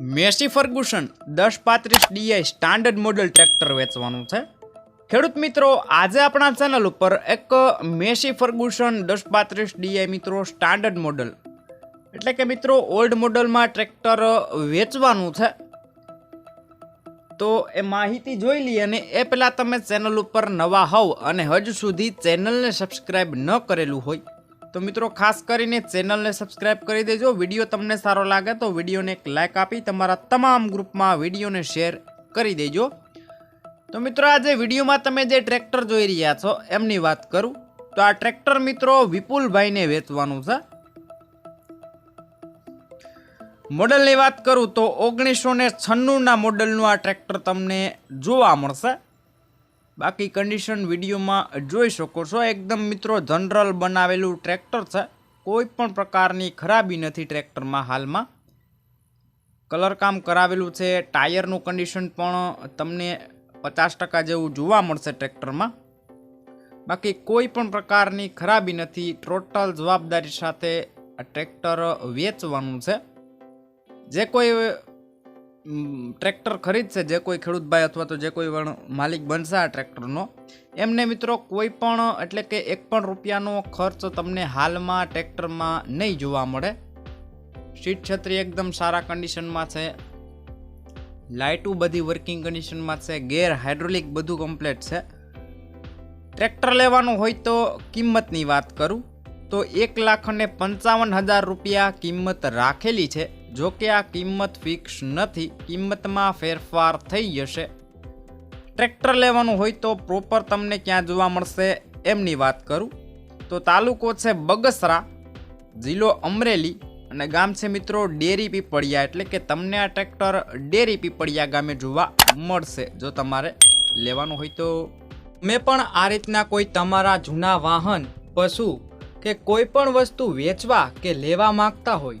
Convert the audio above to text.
Massey Ferguson, દસ પાંત્રીસ D I standard model tractor વેચવાનું છે. ખેડૂત મિત્રો, આજે આપણા ચેનલ ઉપર એક મેસી ફર્ગુસન, દસ પાંત્રીસ ડીઆઈ મિત્રો સ્ટાન્ડર્ડ મોડલ. એટલે કે મિત્રો, ઓલ્ડ મોડલમાં ટ્રેક્ટર વેચવાનું છે. તો એ માહિતી જોઈ લઈએ અને એ પહેલાં તમે ચેનલ ઉપર નવા હોવ અને હજુ સુધી ચેનલને સબસ્ક્રાઈબ ન કરેલું હોય તો મિત્રો, ખાસ કરીને ચેનલને સબસ્ક્રાઇબ કરી દેજો. વીડિયો તમને સારો લાગે તો વિડીયોને એક લાઇક આપી તમારા તમામ ગ્રુપમાં વિડીયોને શેર કરી દેજો. તો મિત્રો, આજે વિડીયોમાં તમે જે ટ્રેક્ટર જોઈ રહ્યા છો, એમની વાત કરું. તો આ ટ્રેક્ટર મિત્રો વિપુલભાઈને વેચવાનું છે. મોડલની વાત કરું તો ઓગણીસો ને છન્નુંના મોડલનું આ ટ્રેક્ટર તમને જોવા મળશે. બાકી કન્ડિશન વિડીયોમાં જોઈ શકો છો. એકદમ મિત્રો જનરલ બનાવેલું ટ્રેક્ટર છે. કોઈ પણ પ્રકારની ખરાબી નથી ટ્રેક્ટરમાં હાલમાં. કલરકામ કરાવેલું છે. ટાયરનું કન્ડિશન પણ તમને પચાસ ટકા જેવું જોવા મળશે ટ્રેક્ટરમાં બાકી કોઈ પણ પ્રકારની ખરાબી નથી. ટોટલ જવાબદારી સાથે ટ્રેક્ટર વેચવાનું છે. જે કોઈ ટ્રેક્ટર ખરીદશે જે કોઈ ખેડૂતભાઈ અથવા તો જે કોઈ માલિક બનશે આ ટ્રેક્ટરનો. એમને મિત્રો કોઈ પણ, એટલે કે એક પણ રૂપિયાનો ખર્ચ તમને હાલમાં ટ્રેક્ટરમાં નહીં જોવા મળે. સીટ છત્રી એકદમ સારા કન્ડિશનમાં છે. લાઇટું બધી વર્કિંગ કન્ડિશનમાં છે. ગેર હાઇડ્રોલિક બધું કમ્પ્લેટ છે. ટ્રેક્ટર લેવાનું હોય તો કિંમતની વાત કરું. તો એક લાખ અને પંચાવન હજાર રૂપિયા કિંમત રાખેલી છે. જો કે આ કિંમત ફિક્સ નથી, કિંમતમાં ફેરફાર થઈ જશે. ટ્રેક્ટર લેવાનું હોય તો પ્રોપર તમને ક્યાં જોવા મળશે એમની વાત કરું. તો તાલુકો છે બગસરા, જિલ્લો અમરેલી અને ગામ છે મિત્રો ડેરી પીપળિયા. એટલે કે તમને આ ટ્રેક્ટર ડેરી પીપળિયા ગામે જોવા મળશે. જો તમારે લેવાનું હોય તો મેં પણ આ રીતના કોઈ તમારા જૂના વાહન, પશુ કે કોઈ પણ વસ્તુ વેચવા કે લેવા માંગતા હોય